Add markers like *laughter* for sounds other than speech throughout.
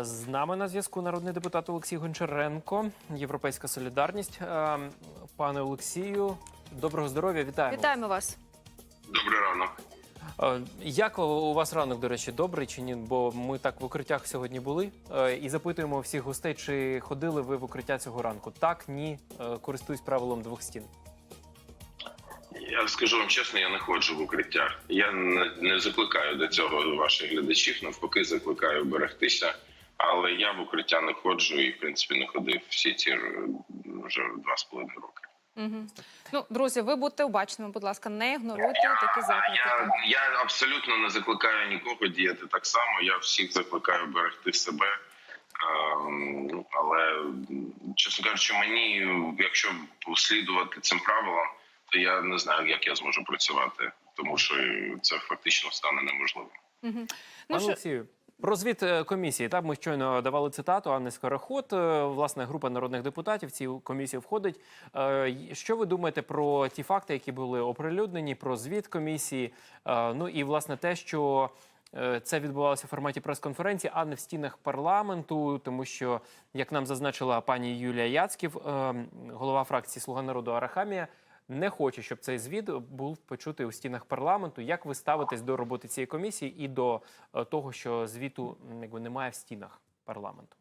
З нами на зв'язку народний депутат Олексій Гончаренко, Європейська Солідарність. Пане Олексію, доброго здоров'я, вітаємо. Вітаємо вас. Добрий ранок. Як у вас ранок, до речі, добрий чи ні? Бо ми так в укриттях сьогодні були і запитуємо всіх гостей, чи ходили ви в укриття цього ранку. Так, ні, користуюсь правилом двох стін. Я скажу вам чесно, я не ходжу в укриття. Я не, не закликаю до цього ваших глядачів, навпаки, закликаю берегтися. Але я в укриття не ходжу і, в принципі, не ходив всі ці вже два з половиною роки. Угу. Ну, друзі, ви будьте обачними, будь ласка, не ігноруйте такі А заклики. я, я абсолютно не закликаю нікого діяти так само. Я всіх закликаю берегти себе. Ну, але, чесно кажучи, мені, якщо слідувати цим правилам, то я не знаю, як я зможу працювати, тому що це фактично стане неможливим. Угу. Ну, Пане що, Олексію, про звіт е, комісії. Так, ми щойно давали цитату Анни Скороход. Е, Власне, група народних депутатів в цю комісію входить. Е, Що ви думаєте про ті факти, які були оприлюднені, про звіт комісії? Ну і власне те, що. Це відбувалося в форматі прес-конференції, а не в стінах парламенту, тому що, як нам зазначила пані Юлія Яцьків, е, голова фракції Слуга народу Арахамія, не хоче, щоб цей звіт був почутий у стінах парламенту. Як ви ставитесь до роботи цієї комісії і до е, того, що звіту якби немає в стінах парламенту?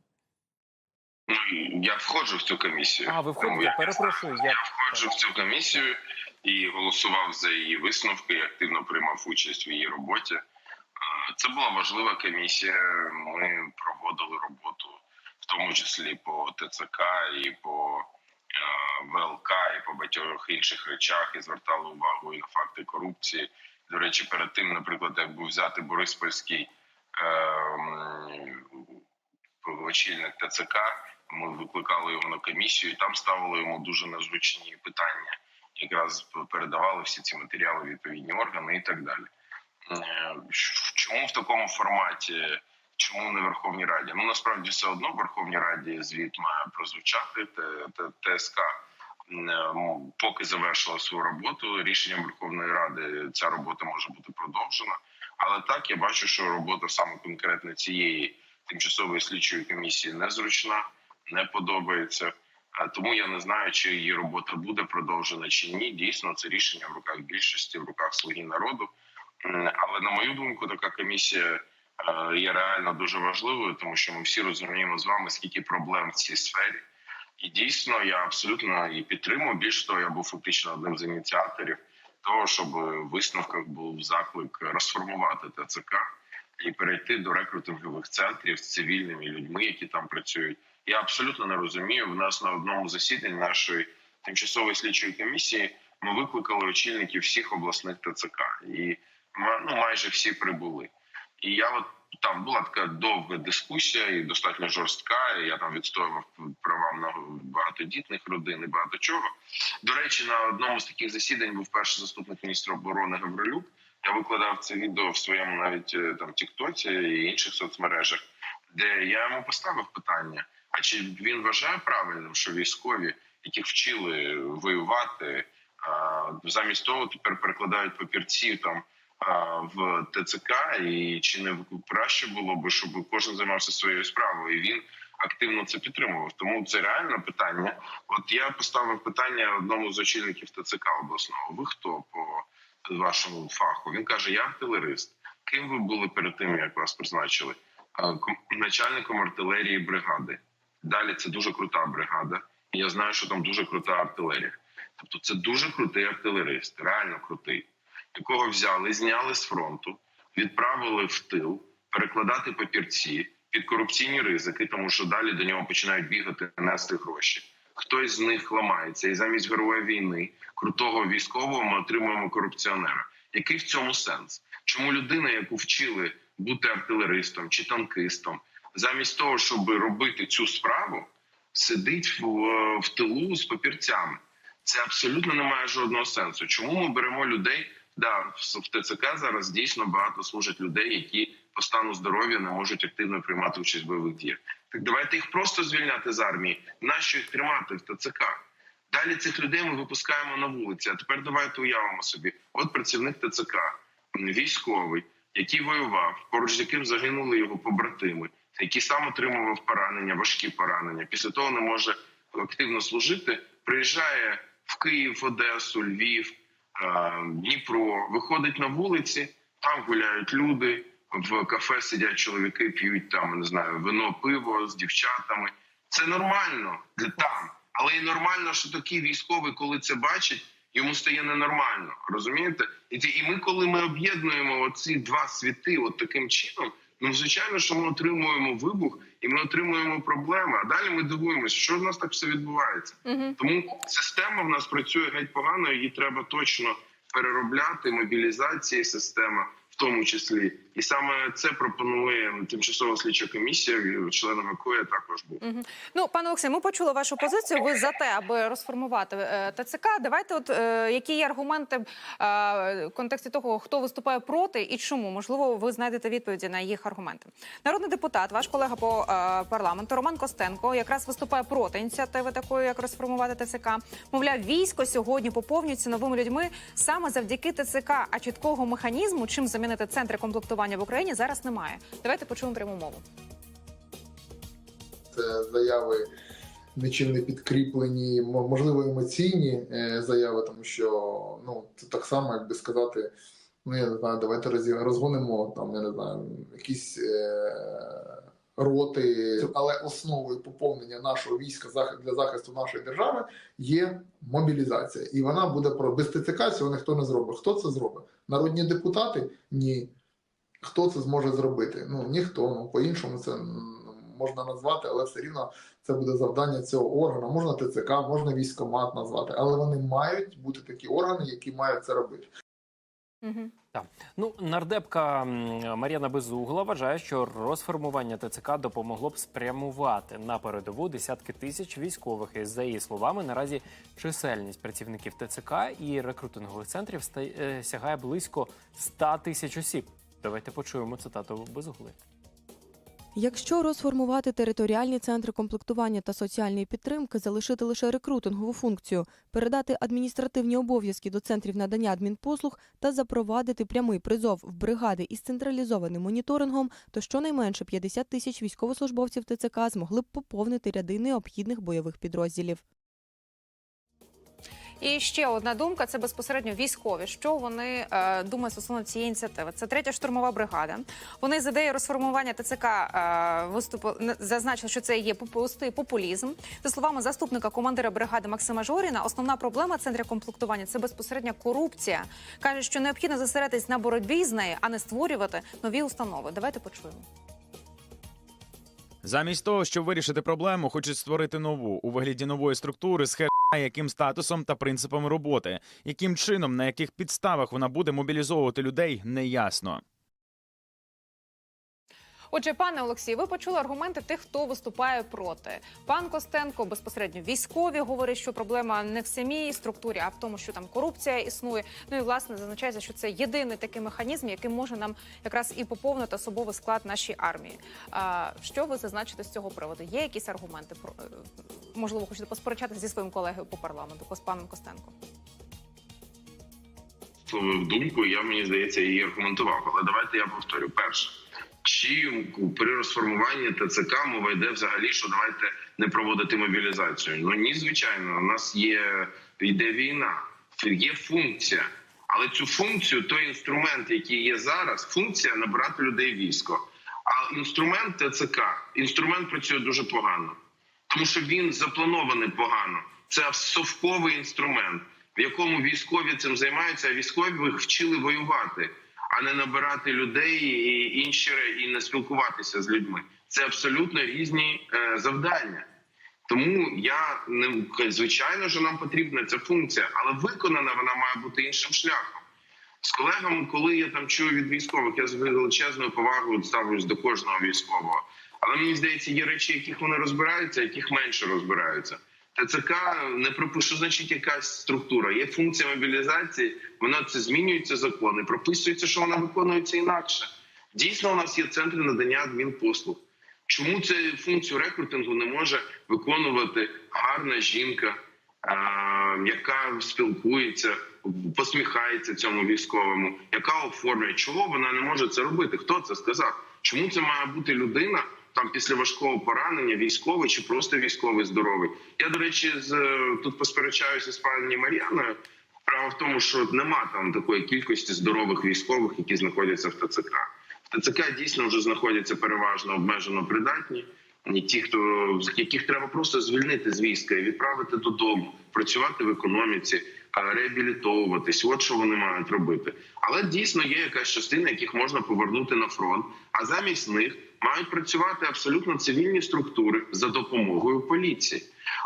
Я входжу в цю комісію. А ви входите? я- Перепрошую, я Я входжу в цю комісію і голосував за її висновки. і Активно приймав участь в її роботі. Це була важлива комісія. Ми проводили роботу, в тому числі по ТЦК і по ВЛК, і по багатьох інших речах, і звертали увагу на факти корупції. До речі, перед тим, наприклад, як був взяти Бориспольський е, очільник ТЦК. Ми викликали його на комісію, і там ставили йому дуже незручні питання. Якраз передавали всі ці матеріали відповідні органи і так далі. Е, Чому в такому форматі? Чому не Верховній Раді? Ну насправді все одно в Верховній Раді звіт має прозвучати. ТСК е, поки завершила свою роботу. Рішенням Верховної Ради ця робота може бути продовжена. Але так я бачу, що робота саме конкретно цієї тимчасової слідчої комісії незручна, не подобається. Тому я не знаю, чи її робота буде продовжена чи ні. Дійсно, це рішення в руках більшості, в руках слуги народу. Але на мою думку, така комісія е, є реально дуже важливою, тому що ми всі розуміємо з вами, скільки проблем в цій сфері. І дійсно, я абсолютно її підтримую. Більш того, я був фактично одним з ініціаторів того, щоб в висновках був заклик розформувати ТЦК і перейти до рекрутингових центрів з цивільними людьми, які там працюють. Я абсолютно не розумію. В нас на одному засіданні нашої тимчасової слідчої комісії ми викликали очільників всіх обласних ТЦК, і ну, майже всі прибули. І я от там була така довга дискусія і достатньо жорстка. і Я там відстоював права на багатодітних родин і багато чого. До речі, на одному з таких засідань був перший заступник міністра оборони Гаврилюк. Я викладав це відео в своєму навіть е, там Тіктоці і інших соцмережах, де я йому поставив питання: а чи він вважає правильним, що військові, яких вчили воювати, замість того тепер перекладають папірці там в ТЦК, і чи не краще було би, щоб кожен займався своєю справою? І він активно це підтримував. Тому це реальне питання. От я поставив питання одному з очільників ТЦК обласного. Ви хто по вашому фаху? Він каже: Я артилерист. Ким ви були перед тим, як вас призначили? Начальником артилерії бригади. Далі це дуже крута бригада. Я знаю, що там дуже крута артилерія. Тобто, це дуже крутий артилерист, реально крутий, якого взяли, зняли з фронту, відправили в тил, перекладати папірці під корупційні ризики, тому що далі до нього починають бігати, нести гроші. Хтось з них ламається, і замість героя війни, крутого військового, ми отримуємо корупціонера. Який в цьому сенс? Чому людина, яку вчили бути артилеристом чи танкистом, замість того, щоб робити цю справу, сидить в, в тилу з папірцями? Це абсолютно не має жодного сенсу. Чому ми беремо людей? Да, в ТЦК зараз дійсно багато служать людей, які по стану здоров'я не можуть активно приймати участь в бойових діях. Так давайте їх просто звільняти з армії. Нащо їх тримати в ТЦК? Далі цих людей ми випускаємо на вулиці. А тепер давайте уявимо собі: от працівник ТЦК, військовий, який воював, поруч з яким загинули його побратими. який сам отримував поранення, важкі поранення. Після того не може активно служити. Приїжджає в Київ, Одесу, Львів, Дніпро, виходить на вулиці, там гуляють люди. В кафе сидять чоловіки, п'ють там не знаю, вино, пиво з дівчатами. Це нормально там, але і нормально, що такий військовий, коли це бачить, йому стає ненормально. Розумієте? І і ми, коли ми об'єднуємо оці два світи, от таким чином, ну звичайно, що ми отримуємо вибух і ми отримуємо проблеми. А далі ми дивуємося, що в нас так все відбувається. Угу. Тому система в нас працює геть погано. Її треба точно переробляти. Мобілізації система, тому числі, і саме це пропонує тимчасова слідча комісія, членом якої я також був. Угу. Ну, пане Олексій, ми почули вашу позицію. Ви за те, аби розформувати е, ТЦК. Давайте, от е, які є аргументи е, в контексті того, хто виступає проти і чому? Можливо, ви знайдете відповіді на їх аргументи. Народний депутат, ваш колега по парламенту Роман Костенко, якраз виступає проти ініціативи такої, як розформувати ТЦК. Мовляв, військо сьогодні поповнюється новими людьми саме завдяки ТЦК. А чіткого механізму, чим замінити центри комплектування в Україні, зараз немає. Давайте почуємо пряму мову. це заяви нічим не підкріплені, мо- можливо, емоційні е, заяви, тому що ну це так само, як би сказати, ну я не знаю, давайте розгонимо там, я не знаю, якісь е, роти, але основою поповнення нашого війська для захисту нашої держави є мобілізація, і вона буде про без ТЦК цього ніхто не зробить. Хто це зробить? Народні депутати? Ні. Хто це зможе зробити? Ну ніхто. Ну по-іншому це можна назвати, але все рівно це буде завдання цього органу. Можна ТЦК, можна військомат назвати, але вони мають бути такі органи, які мають це робити. Угу. Ну, нардепка Мар'яна Безугла вважає, що розформування ТЦК допомогло б спрямувати на передову десятки тисяч військових. І за її словами, наразі чисельність працівників ТЦК і рекрутингових центрів е, сягає близько 100 тисяч осіб. Давайте почуємо цитату Безугли. Якщо розформувати територіальні центри комплектування та соціальної підтримки, залишити лише рекрутингову функцію, передати адміністративні обов'язки до центрів надання адмінпослуг та запровадити прямий призов в бригади із централізованим моніторингом, то щонайменше 50 тисяч військовослужбовців ТЦК змогли б поповнити ряди необхідних бойових підрозділів. І ще одна думка: це безпосередньо військові. Що вони е, думають стосовно цієї ініціативи? Це третя штурмова бригада. Вони з ідеєю розформування ТЦК е, виступу зазначили, що це є пустий популізм. За словами заступника командира бригади Максима Жоріна, основна проблема центрів комплектування це безпосередня корупція. каже, що необхідно зосередитись на боротьбі з нею, а не створювати нові установи. Давайте почуємо. Замість того, щоб вирішити проблему, хочуть створити нову у вигляді нової структури з хер яким статусом та принципами роботи, яким чином, на яких підставах вона буде мобілізовувати людей, неясно. Отже, пане Олексій, ви почули аргументи тих, хто виступає проти. Пан Костенко безпосередньо військові говорить, що проблема не в самій структурі, а в тому, що там корупція існує. Ну і власне зазначається, що це єдиний такий механізм, який може нам якраз і поповнити особовий склад нашої армії. А що ви зазначите з цього приводу? Є якісь аргументи е, можливо, хочете посперечатися зі своїм колегою по парламенту, з паном Костенко? висловив думку, я мені здається її аргументував. Але давайте я повторю. Перше, чи при розформуванні ТЦК мова йде взагалі, що давайте не проводити мобілізацію? Ну ні, звичайно, у нас є йде війна, є функція. Але цю функцію, той інструмент, який є зараз, функція набирати людей військо. А інструмент ТЦК, інструмент працює дуже погано, тому що він запланований погано. Це совковий інструмент в якому військові цим займаються, а військові вчили воювати, а не набирати людей і інші і не спілкуватися з людьми. Це абсолютно різні е, завдання. Тому я не звичайно, що нам потрібна ця функція, але виконана вона має бути іншим шляхом. З колегами, коли я там чую від військових, я з величезною повагою ставлюсь до кожного військового. Але мені здається, є речі, яких вони розбираються, яких менше розбираються. ТЦК не пропише, що значить якась структура. Є функція мобілізації, вона це змінюється закони, прописується, що вона виконується інакше. Дійсно, у нас є центри надання адмінпослуг. Чому цю функцію рекрутингу не може виконувати гарна жінка, а, яка спілкується, посміхається цьому військовому, яка оформлює? Чого вона не може це робити? Хто це сказав? Чому це має бути людина, там після важкого поранення військовий чи просто військовий здоровий. Я до речі, з тут посперечаюся з пані Мар'яною. Справа в тому, що нема там такої кількості здорових військових, які знаходяться в ТЦК. В ТЦК дійсно вже знаходяться переважно обмежено придатні. І ті, хто яких треба просто звільнити з війська і відправити додому, працювати в економіці, реабілітовуватись. От що вони мають робити. Але дійсно є якась частина, яких можна повернути на фронт. А замість них мають працювати абсолютно цивільні структури за допомогою поліції.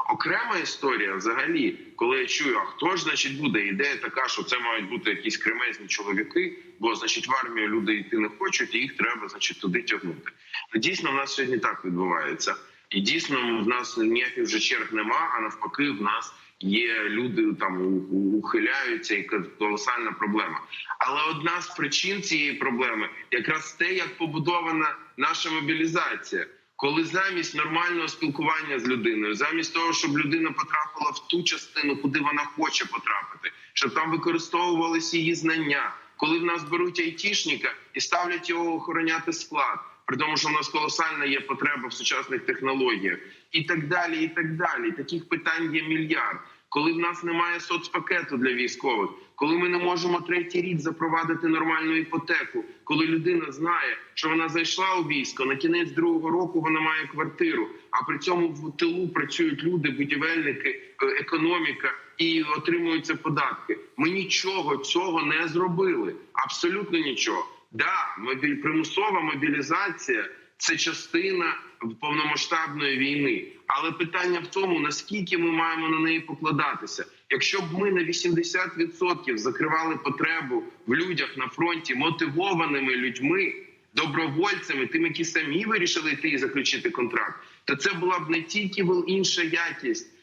Окрема історія, взагалі, коли я чую, а хто ж значить буде ідея така, що це мають бути якісь кремезні чоловіки, бо значить в армію люди йти не хочуть, і їх треба, значить, туди тягнути. Дійсно, в нас сьогодні так відбувається, і дійсно в нас ніяких вже черг нема, а навпаки, в нас є люди там ухиляються, і колосальна проблема. Але одна з причин цієї проблеми якраз те, як побудована наша мобілізація. Коли замість нормального спілкування з людиною, замість того, щоб людина потрапила в ту частину, куди вона хоче потрапити, щоб там використовувалися її знання, коли в нас беруть айтішника і ставлять його охороняти склад, при тому, що в нас колосальна є потреба в сучасних технологіях, і так далі, і так далі. Таких питань є мільярд. Коли в нас немає соцпакету для військових, коли ми не можемо третій рік запровадити нормальну іпотеку, коли людина знає, що вона зайшла у військо, на кінець другого року вона має квартиру, а при цьому в тилу працюють люди, будівельники, е, економіка і отримуються податки. Ми нічого цього не зробили. Абсолютно нічого. Да, мобіль примусова мобілізація це частина повномасштабної війни. Але питання в тому, наскільки ми маємо на неї покладатися. Якщо б ми на 80% закривали потребу в людях на фронті мотивованими людьми, добровольцями, тим, які самі вирішили йти і заключити контракт, то це була б не тільки інша якість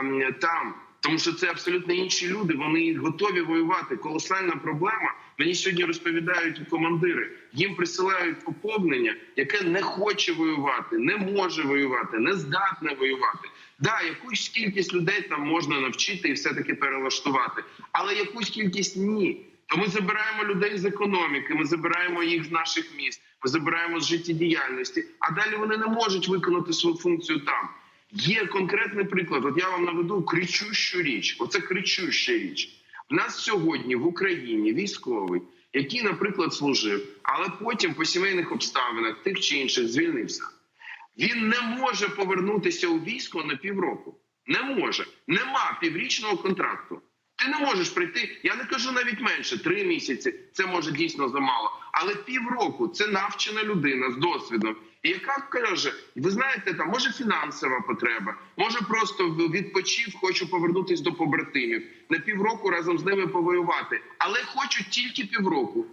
ем, там, тому що це абсолютно інші люди. Вони готові воювати. Колосальна проблема. Мені сьогодні розповідають командири. Їм присилають поповнення, яке не хоче воювати, не може воювати, не здатне воювати. Да, якусь кількість людей там можна навчити і все таки перелаштувати, але якусь кількість ні. То ми забираємо людей з економіки, ми забираємо їх з наших міст, ми забираємо з життєдіяльності, а далі вони не можуть виконати свою функцію там. Є конкретний приклад. От я вам наведу кричущу річ. Оце кричуща річ. В нас сьогодні в Україні військовий, який, наприклад, служив, але потім по сімейних обставинах тих чи інших звільнився. Він не може повернутися у військо на півроку. Не може. Нема піврічного контракту. Ти не можеш прийти. Я не кажу навіть менше три місяці. Це може дійсно замало. Але півроку це навчена людина з досвідом. Яка каже: ви знаєте, там може фінансова потреба, може просто в- відпочив, хочу повернутися до побратимів на півроку разом з ними повоювати, але хочу тільки півроку.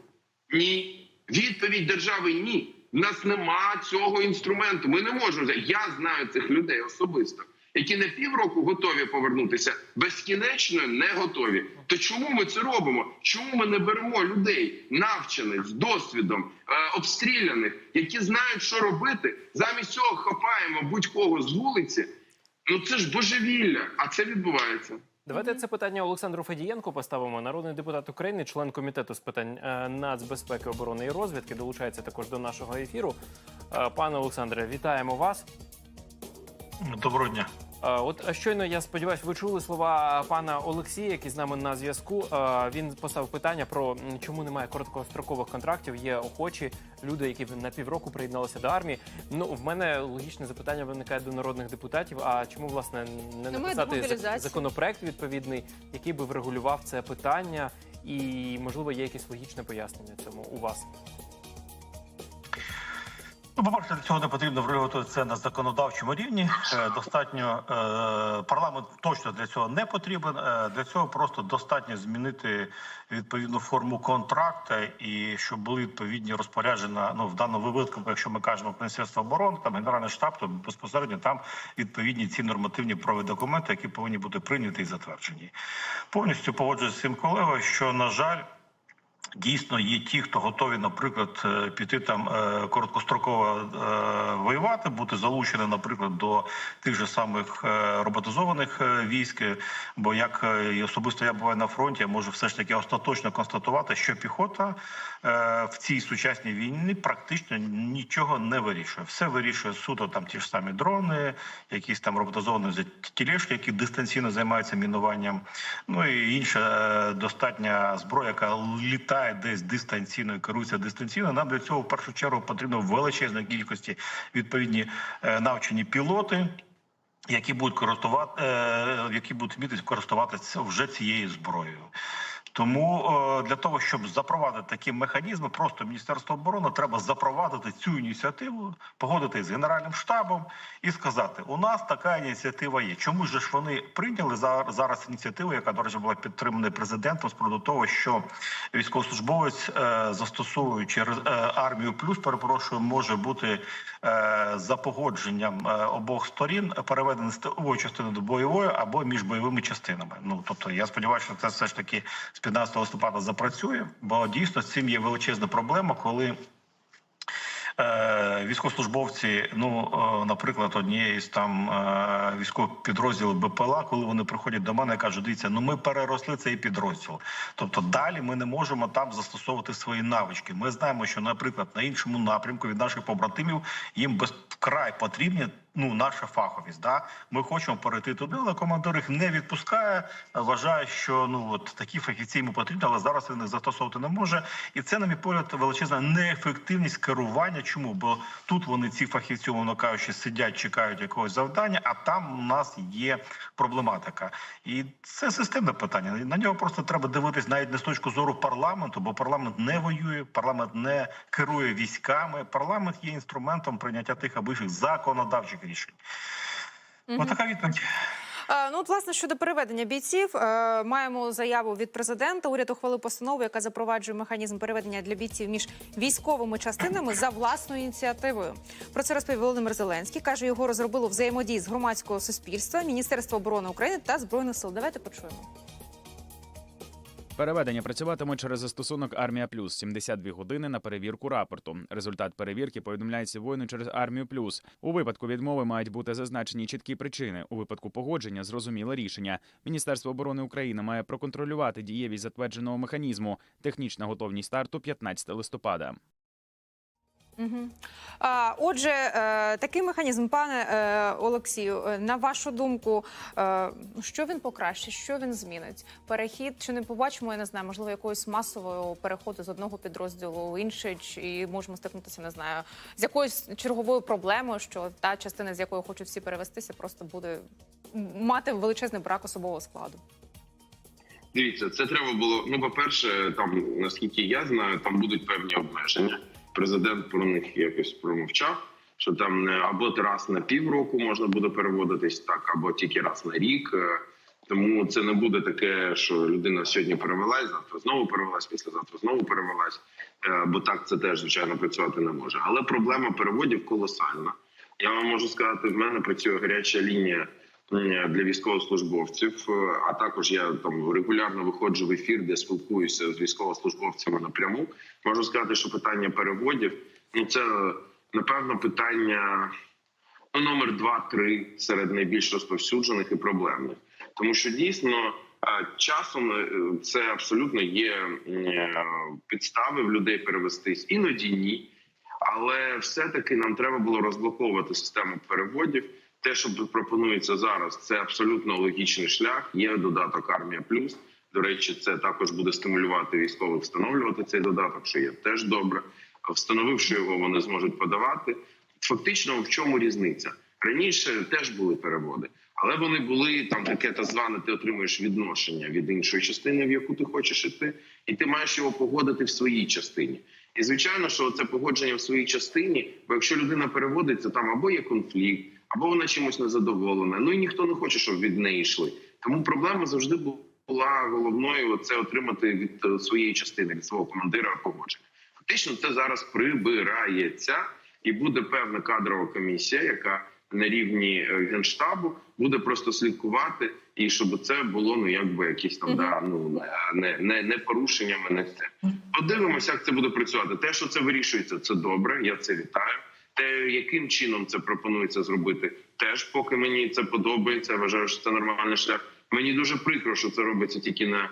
Ні. Відповідь держави ні. У нас нема цього інструменту. Ми не можемо. Я знаю цих людей особисто, які на півроку готові повернутися, безкінечно не готові. То чому ми це робимо? Чому ми не беремо людей, навчених з досвідом, е, обстріляних, які знають, що робити? Замість цього хапаємо будь-кого з вулиці. Ну це ж божевілля, а це відбувається. Давайте це питання Олександру Федієнку поставимо. Народний депутат України, член комітету з питань е, нацбезпеки, оборони і розвідки, долучається також до нашого ефіру. Е, Пане Олександре, вітаємо вас. Доброго дня. Е, От е, щойно я сподіваюся, ви чули слова пана Олексія, який з нами на зв'язку. Е, Він поставив питання про чому немає короткострокових контрактів. Є охочі люди, які на півроку приєдналися до армії. Ну в мене логічне запитання виникає до народних депутатів. А чому власне не Немає написати законопроект відповідний, який би врегулював це питання, і можливо є якесь логічне пояснення цьому у вас? Ну, по-перше, для цього не потрібно врегулювати це на законодавчому рівні. Е, Достатньо е, парламент точно для цього не потрібен. Е, Для цього просто достатньо змінити відповідну форму контракту і щоб були відповідні розпорядження. Ну в даному випадку, якщо ми кажемо про Міністерство оборони, там генеральний штаб, то безпосередньо там відповідні ці нормативні правові документи, які повинні бути прийняті і затверджені. Повністю погоджуюся з цим колегою, що на жаль. Дійсно, є ті, хто готові, наприклад, е, піти там е, короткостроково е, воювати, бути залучені, наприклад, до тих же самих роботизованих військ. Бо як і особисто я буваю на фронті, я можу все ж таки остаточно констатувати, що піхота в цій сучасній війні практично нічого не вирішує. Все вирішує суто там ті ж самі дрони, якісь там роботизовані тілешки, які дистанційно займаються мінуванням. Ну і інша достатня зброя, яка літає десь дистанційно керується дистанційно. Нам для цього в першу чергу потрібно величезна кількості відповідні е, навчені пілоти. Які будуть користувати, е, які будуть вміти користуватися вже цією зброєю. Тому е, для того, щоб запровадити такі механізми, просто Міністерство оборони треба запровадити цю ініціативу, погодити з Генеральним штабом і сказати: у нас така ініціатива є. Чому ж вони прийняли за- зараз ініціативу, яка до речі була підтримана президентом з приводу того, що військовослужбовець, е, застосовуючи е, армію плюс, перепрошую, може бути за погодженням е, обох сторін переведений з тилової частини до бойової або між бойовими частинами. Ну тобто, я сподіваюся, що це все ж таки з 15 листопада запрацює, бо дійсно з цим є величезна проблема, коли. Е, військовослужбовці, ну е, наприклад, однієї з там е, військових підрозділів БПЛА, коли вони приходять до мене, кажуть, дивіться, ну ми переросли цей підрозділ. Тобто далі ми не можемо там застосовувати свої навички. Ми знаємо, що, наприклад, на іншому напрямку від наших побратимів їм безкрай потрібні. Ну, наша фаховість, да ми хочемо перейти туди, але командир їх не відпускає. Вважає, що ну от такі фахівці йому потрібні, але зараз він їх застосовувати не може. І це, на мій погляд, величезна неефективність керування. Чому? Бо тут вони ці фахівці, умовно кажучи, сидять, чекають якогось завдання, а там у нас є проблематика. І це системне питання. На нього просто треба дивитись навіть не з точки зору парламенту, бо парламент не воює, парламент не керує військами. Парламент є інструментом прийняття тих або інших законодавчих рішень. Ось така відповідь. Ну, от, власне, щодо переведення бійців, е, маємо заяву від президента. Уряд ухвалив постанову, яка запроваджує механізм переведення для бійців між військовими частинами за власною ініціативою. Про це розповів Володимир Зеленський. каже, його розробило взаємодії з громадського суспільства, Міністерство оборони України та збройних сил. Давайте почуємо. Переведення працюватиме через застосунок Армія Плюс 72 години на перевірку рапорту. Результат перевірки повідомляється воїну через Армію Плюс. У випадку відмови мають бути зазначені чіткі причини. У випадку погодження зрозуміле рішення. Міністерство оборони України має проконтролювати дієвість затвердженого механізму. Технічна готовність старту 15 листопада. Угу. Отже, е, такий механізм, пане е, Олексію, е, на вашу думку, що він покращить, що він змінить? Перехід чи не побачимо, я не знаю, можливо, якогось масового переходу з одного підрозділу в інший, чи можемо стикнутися, не знаю, з якоюсь черговою проблемою, що та частина, з якої хочуть всі перевестися, просто буде мати величезний брак особового складу. Дивіться, це треба було. Ну, по-перше, там наскільки я знаю, там будуть певні обмеження. Президент про них якось промовчав, що там або раз на півроку можна буде переводитись так, або тільки раз на рік. Е, Тому це не буде таке, що людина сьогодні перевелась, завтра знову перевелась, післязавтра знову перевелась. Е, Бо так це теж звичайно працювати не може. Але проблема переводів колосальна. Я вам можу сказати, в мене працює гаряча лінія для військовослужбовців. е, А також я там регулярно виходжу в ефір, де спілкуюся з військовослужбовцями напряму. Можу сказати, що питання переводів ну це напевно питання ну, номер два-три серед найбільш розповсюджених і проблемних, тому що дійсно. е, Часом е, це абсолютно є підстави в людей перевестись, іноді ні. Але все-таки нам треба було розблоковувати систему переводів. Те, що пропонується зараз, це абсолютно логічний шлях. Є додаток Армія Плюс. До речі, це також буде стимулювати військових встановлювати цей додаток, що є теж добре. Встановивши його, вони зможуть подавати. Фактично, в чому різниця? Раніше теж були переводи, але вони були там таке так зване. Ти отримуєш відношення від іншої частини, в яку ти хочеш іти, і ти маєш його погодити в своїй частині. І звичайно, що це погодження в своїй частині, бо якщо людина переводиться, там або є конфлікт, або вона чимось незадоволена. Ну і ніхто не хоче, щоб від неї йшли. Тому проблема завжди була головною це отримати від е, своєї частини, від свого командира погодження. Фактично, це зараз прибирається. і буде певна кадрова комісія, яка на рівні е, генштабу буде просто слідкувати, і щоб це було ну якби якісь там да, ну не, не, не порушеннями, не це. Подивимося, як це буде працювати. Те, що це вирішується, це добре. Я це вітаю. Те, яким чином це пропонується зробити, теж поки мені це подобається. я Вважаю, що це нормальний шлях. Мені дуже прикро, що це робиться тільки на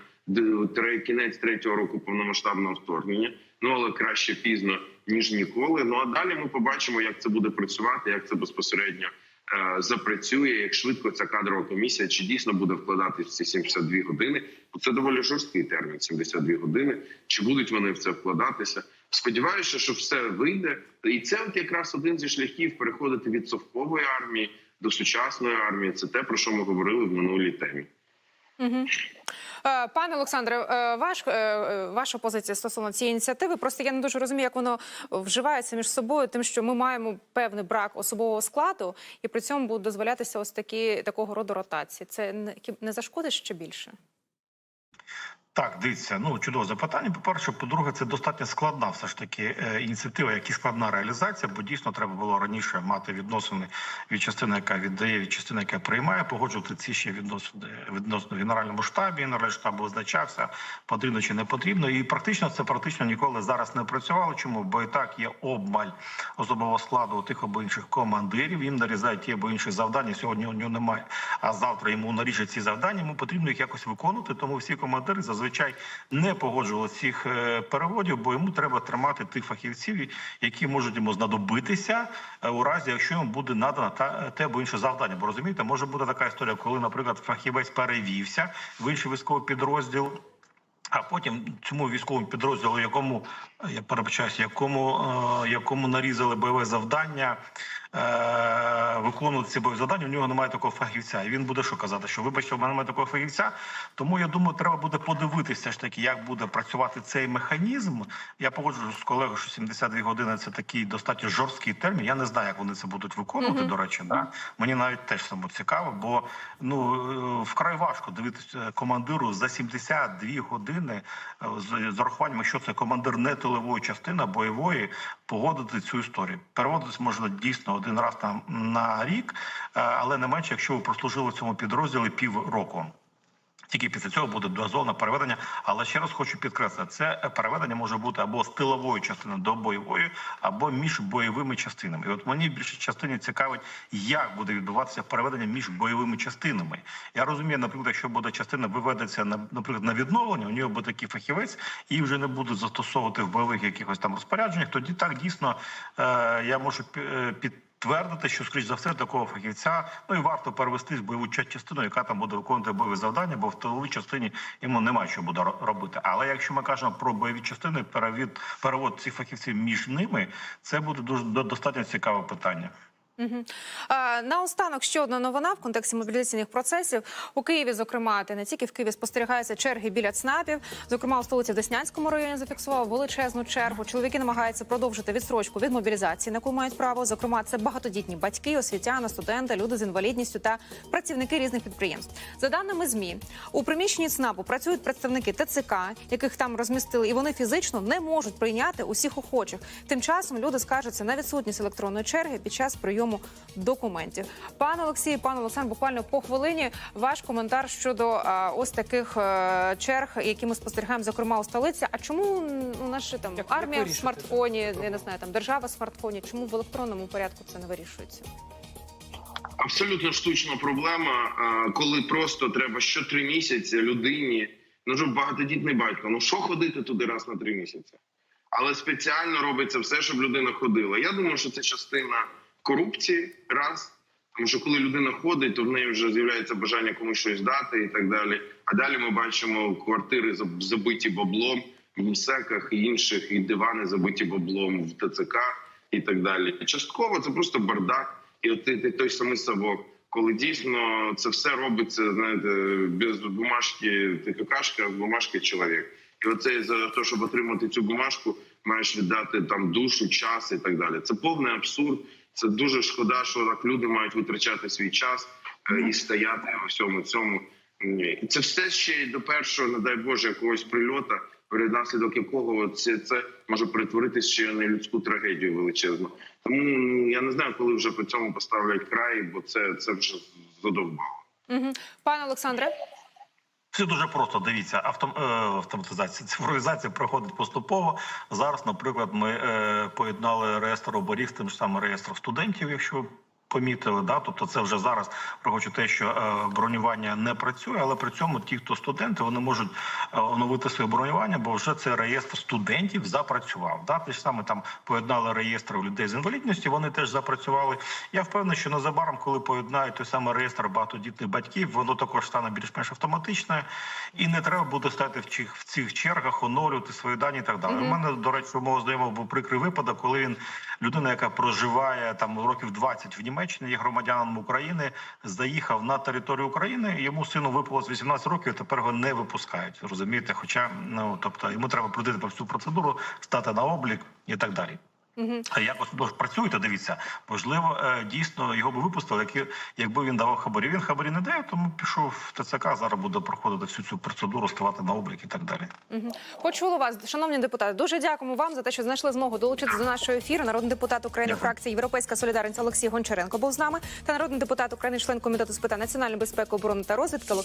кінець третього року повномасштабного вторгнення. Ну але краще пізно ніж ніколи. Ну а далі ми побачимо, як це буде працювати, як це безпосередньо е, запрацює, як швидко ця кадрова комісія чи дійсно буде вкладатись в ці 72 години. Бо це доволі жорсткий термін 72 години. Чи будуть вони в це вкладатися? Сподіваюся, що все вийде, і це от якраз один зі шляхів переходити від совкової армії до сучасної армії. Це те про що ми говорили в минулій темі. Е, Пане Олександре, е, ваш, е, ваша позиція стосовно цієї ініціативи. Просто я не дуже розумію, як воно вживається між собою, тим, що ми маємо певний брак особового складу, і при цьому будуть дозволятися ось такі такого роду ротації. Це не зашкодить ще більше? Так, дивіться, ну чудове запитання. По перше, по-друге, це достатньо складна все ж таки е, ініціатива, як і складна реалізація, бо дійсно треба було раніше мати відносини від частини, яка віддає, від частини, яка приймає, погоджувати ці ще відносини відносно генеральному штабі. Генеральний штаб визначався, потрібно чи не потрібно. І практично це практично ніколи зараз не працювало. Чому? Бо і так є обмаль особового складу тих або інших командирів. Їм нарізають ті або інші завдання. Сьогодні у нього немає. А завтра йому наріжуть ці завдання. Йому потрібно їх якось виконувати. Тому всі командири зазвичай не погоджували цих е, переводів, бо йому треба тримати тих фахівців, які можуть йому знадобитися е, у разі, якщо йому буде надано те або інше завдання. Бо розумієте, може бути така історія, коли, наприклад, фахівець перевівся в інший військовий підрозділ. А потім цьому військовому підрозділу, якому я перепечаюсь, якому, е, якому нарізали бойове завдання, виконувати ці бойові завдання, у нього немає такого фахівця. І він буде що казати, що вибачте, у мене немає такого фахівця. Тому я думаю, треба буде подивитися ж таки, як буде працювати цей механізм. Я погоджуюсь з колегою, що 72 години це такий достатньо жорсткий термін. Я не знаю, як вони це будуть виконувати. Мгм. До речі, да мені навіть теж само цікаво, бо ну е, вкрай важко дивитися командиру за 72 години е, з, з урахуванням, якщо це командир не тилової частини, а бойової, погодити цю історію. Переводитись можна дійсно один раз там на рік, е, але не менше, якщо ви прослужили в цьому підрозділі півроку. Тільки після цього буде дозоване переведення. Але ще раз хочу підкреслити, це переведення може бути або з тилової частини до бойової, або між бойовими частинами. І от мені в частині цікавить, як буде відбуватися переведення між бойовими частинами. Я розумію, наприклад, якщо буде частина виведеться на наприклад на відновлення, у нього буде такий фахівець, і вже не будуть застосовувати в бойових якихось там розпорядженнях. Тоді так дійсно е, я можу е, під. Твердити, що скоріш за все такого фахівця, ну і варто перевести з бойову ча- частину, яка там буде виконувати бойові завдання, бо в тиловій частині йому немає що буде ро- робити. Але якщо ми кажемо про бойові частини, перевід перевод цих фахівців між ними, це буде дуже до- достатньо цікаве питання. Угу. А, наостанок ще одна новина в контексті мобілізаційних процесів у Києві. Зокрема, та не тільки в Києві спостерігаються черги біля ЦНАПів. Зокрема, у столиці в Деснянському районі зафіксував величезну чергу. Чоловіки намагаються продовжити відстрочку від мобілізації, на яку мають право. Зокрема, це багатодітні батьки, освітяни, студенти, люди з інвалідністю та працівники різних підприємств. За даними змі, у приміщенні ЦНАПу працюють представники ТЦК, яких там розмістили, і вони фізично не можуть прийняти усіх охочих. Тим часом люди скаржаться на відсутність електронної черги під час прийому документів. Пане Олексій, пане Олександр, буквально по хвилині ваш коментар щодо а, ось таких е, черг, які ми спостерігаємо, зокрема у столиці. А чому м, у нас ще там Як- як армія в смартфоні? Я не знаю, там держава в смартфоні. Чому в електронному порядку це не вирішується? Абсолютно штучна проблема, коли просто треба що три місяці людині, ну ж багатодітний батько. Ну що ходити туди раз на три місяці? Але спеціально робиться все, щоб людина ходила. Я думаю, що це частина корупції, раз. Тому що коли людина ходить, то в неї вже з'являється бажання комусь щось дати і так далі. А далі ми бачимо квартири забиті баблом в МСЕКах і інших, і дивани забиті баблом в ТЦК і так далі. Частково це просто бардак, і от той, той самий совок. Коли дійсно це все робиться, знаєте, без бумажки ти какашка, а бумажки чоловік. І оце за те, щоб отримати цю бумажку, маєш віддати там душу, час і так далі. Це повний абсурд. Це дуже шкода, що так люди мають витрачати свій час е, і стояти у всьому цьому. І Це все ще до першого, не дай Боже, якогось прильота внаслідок якого це, це може перетворитися ще на людську трагедію величезну. Тому я не знаю, коли вже по цьому поставлять край, бо це, це вже задовбало. Угу. Пане Олександре. Все дуже просто. Дивіться, автом, е, автоматизація, *laughs* цифровізація проходить поступово. Зараз, наприклад, ми е, поєднали реєстр оборіг з тим ж самим реєстром студентів, якщо помітили, да, тобто це вже зараз враховуючи те, що е, бронювання не працює, але при цьому ті, хто студенти, вони можуть е, оновити своє бронювання, бо вже це реєстр студентів запрацював. Да, те ж саме там поєднали реєстр людей з інвалідністю, вони теж запрацювали. Я впевнений, що незабаром, коли поєднають той самий реєстр багатодітних батьків, воно також стане більш-менш автоматичною, і не треба буде стати в цих, в цих чергах, оновлювати свої дані і так далі. У мене, до речі, мого знайомого був прикрий випадок, коли він людина, яка проживає там років 20 в Німеччині, є громадянином України, заїхав на територію України. Йому сину випало з 18 років. Тепер його не випускають. Розумієте? Хоча ну тобто йому треба пройти всю процедуру, стати на облік і так далі. Угу. А якось тож працюєте, дивіться, можливо, е, дійсно його би випустили, якби він давав хабарі. Він хабарі не дає, тому пішов в ТЦК. Зараз буде проходити всю цю процедуру, ставати на облік і так далі. Угу. Почула вас, шановні депутати. Дуже дякуємо вам за те, що знайшли змогу долучитися до нашого ефіру. Народний депутат України Дякую. фракції Європейська Солідарність Олексій Гончаренко був з нами та народний депутат України, член комітету з питань національної безпеки, оборони та розвідки Олександр.